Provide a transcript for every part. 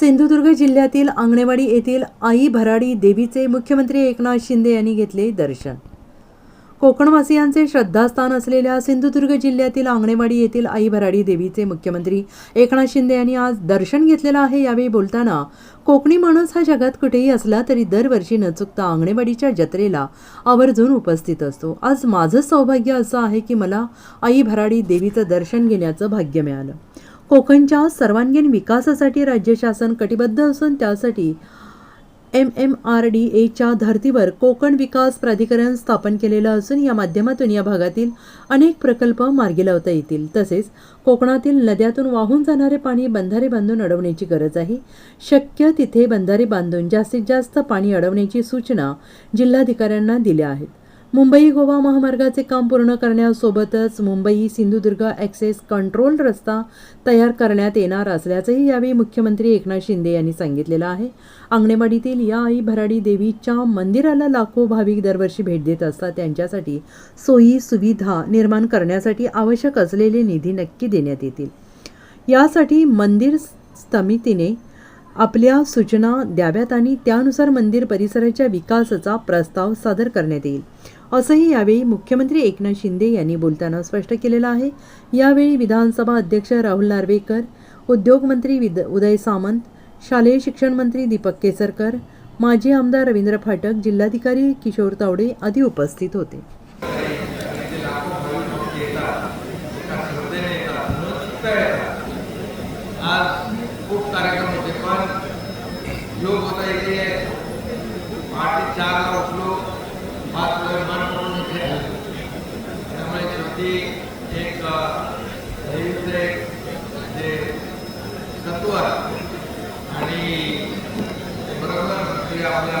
सिंधुदुर्ग जिल्ह्यातील आंगणेवाडी येथील आई भराडी देवीचे मुख्यमंत्री एकनाथ शिंदे यांनी घेतले दर्शन. कोकणवासियांचे श्रद्धास्थान असलेल्या सिंधुदुर्ग जिल्ह्यातील आंगणेवाडी येथील आई भराडी देवीचे मुख्यमंत्री एकनाथ शिंदे यांनी आज दर्शन घेतलेलं आहे. यावेळी बोलताना कोकणी माणूस हा जगात कुठेही असला तरी दरवर्षी न चुकता आंगणेवाडीच्या जत्रेला आवर्जून उपस्थित असतो. आज माझं सौभाग्य असं आहे की मला आई भराडी देवीचं दर्शन घेण्याचं भाग्य मिळालं. कोकणच्या सर्वांगीण विकासासाठी राज्य शासन कटिबद्ध असून त्यासाठी एम एम आर डी एच्या धर्तीवर कोकण विकास प्राधिकरण स्थापन केलेलं असून या माध्यमातून या भागातील अनेक प्रकल्प मार्गी लावता येतील. तसेच कोकणातील नद्यातून वाहून जाणारे पाणी बंधारे बांधून अडवण्याची गरज आहे. शक्य तिथे बंधारे बांधून जास्तीत जास्त पाणी अडवण्याची सूचना जिल्हाधिकाऱ्यांना दिल्या आहेत. मुंबई गोवा महामार्गाचे काम पूर्ण करण्यासोबतच मुंबई सिंधुदुर्ग ॲक्सेस कंट्रोल रस्ता तयार करण्यात येणार असल्याचंही यावेळी मुख्यमंत्री एकनाथ शिंदे यांनी सांगितलेलं आहे. अंगणेवाडीतील या आई भराडी देवीच्या मंदिराला लाखो भाविक दरवर्षी भेट देत असतात. त्यांच्यासाठी सोयी सुविधा निर्माण करण्यासाठी आवश्यक असलेले निधी नक्की देण्यात येतील. यासाठी मंदिर समितीने आपल्या सूचना द्याव्यात आणि त्यानुसार मंदिर परिसराच्या विकासाचा प्रस्ताव सादर करण्यात येईल. असंही यावेळी मुख्यमंत्री एकनाथ शिंदे यांनी बोलताना स्पष्ट केलेलं आहे. यावेळी विधानसभा अध्यक्ष राहुल नार्वेकर उद्योगमंत्री विद उदय सामंत शालेय शिक्षण मंत्री दीपक केसरकर माजी आमदार रवींद्र फाटक जिल्हाधिकारी किशोर तावडे आदी उपस्थित होते. आज खूप कार्यक्रम योग होता इथे पहाटे चारला उठलो. पाच वेळ मन पडून त्यामुळे शेवटी एक अ, जे तत्व आहे आणि बरोबर ते आपल्या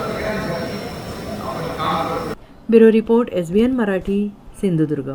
bureau report S B N Marathi Sindhudurg.